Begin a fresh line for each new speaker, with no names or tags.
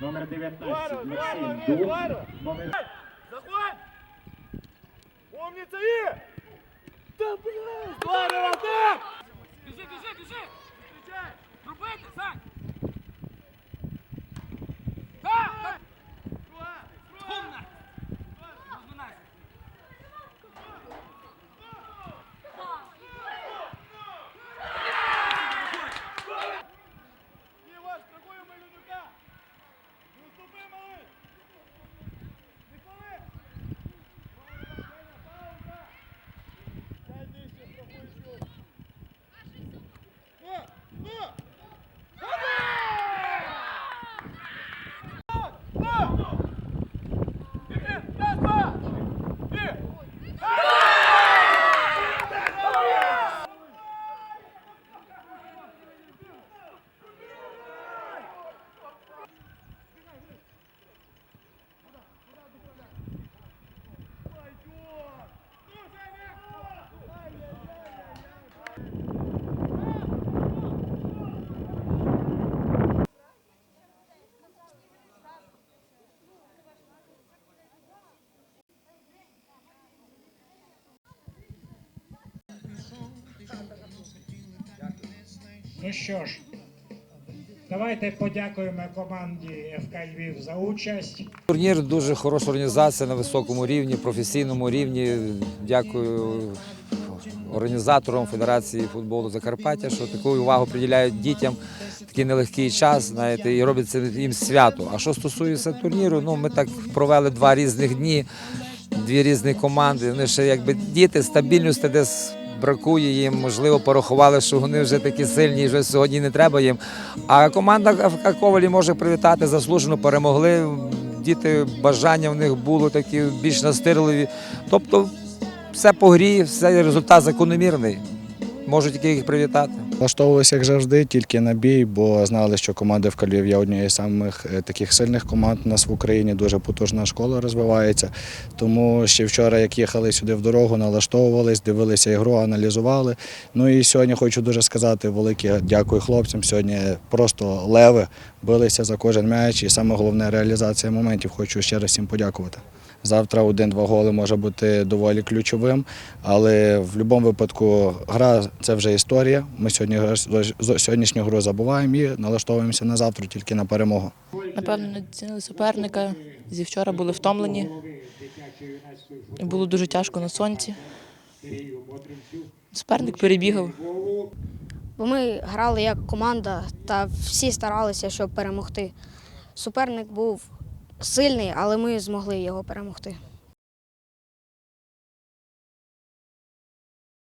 Номер 19
Здорово, здорово,
Максим
Ні,
Номер
Захват! Умница и! Да блядь! Здорово, да!
Біжи, біжи, біжи!
Встречай! Ну
що ж, давайте подякуємо команді ФК Львів за участь.
Турнір дуже хороша організація на високому рівні, професійному рівні. Дякую організаторам Федерації футболу Закарпаття, що таку увагу приділяють дітям такий нелегкий час, знаєте, і роблять це їм свято. А що стосується турніру, ну ми так провели два різних дні, дві різні команди. Вони ще якби діти, стабільності десь бракує їм, можливо, порахували, що вони вже такі сильні, вже сьогодні не треба їм. А команда ФК Ковалі може привітати, заслужено перемогли. Діти бажання в них було такі більш настирливі. Тобто все по грі, все результат закономірний. Можу тільки їх привітати.
Влаштовувалися як завжди, тільки на бій, бо знали, що команда в Львів є однією з самих е, таких сильних команд у нас в Україні. Дуже потужна школа розвивається. Тому ще вчора, як їхали сюди в дорогу, налаштовувались, дивилися ігру, аналізували. Ну і сьогодні хочу дуже сказати велике дякую хлопцям. Сьогодні просто леви билися за кожен м'яч, і саме головне реалізація моментів. Хочу ще раз всім подякувати. Завтра один-два голи може бути доволі ключовим, але в будь-якому випадку гра це вже історія. Ми сьогодні сьогоднішню гру забуваємо і налаштовуємося на завтра тільки на перемогу.
Напевно, не цінили суперника. Зі вчора були втомлені. І було дуже тяжко на сонці. Суперник перебігав.
Бо ми грали як команда та всі старалися, щоб перемогти. Суперник був сильний, але ми змогли його перемогти.